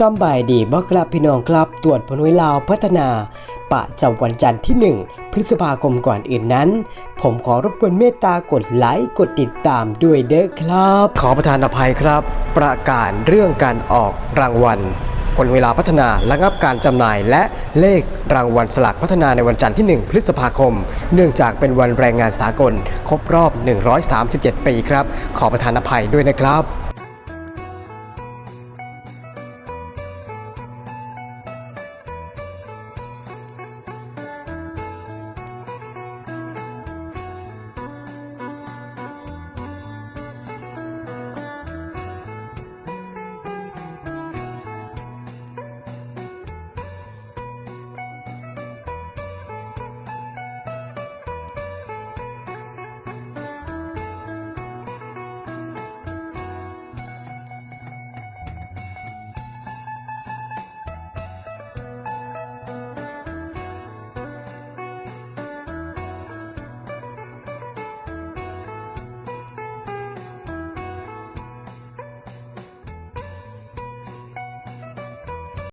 สำบายดีบ่ครับพี่น้องครับ ตรวจผลวิลาวพัฒนา ปะจำวันจันทร์ที่ 1 พฤษภาคมก่อนอื่นนั้น ผมขอรบกวนเมตตากดไลค์กดติดตามด้วยเด้อครับ ขอประทานอภัยครับ ประกาศเรื่องการออกรางวัลผลเวลาพัฒนาระงับการจำหน่าย และเลขรางวัลสลากพัฒนาในวันจันทร์ที่ 1 พฤษภาคม เนื่องจากเป็นวันแรงงานสากล ครบรอบ 137 ปีครับ ขอประทานอภัยด้วยนะครับ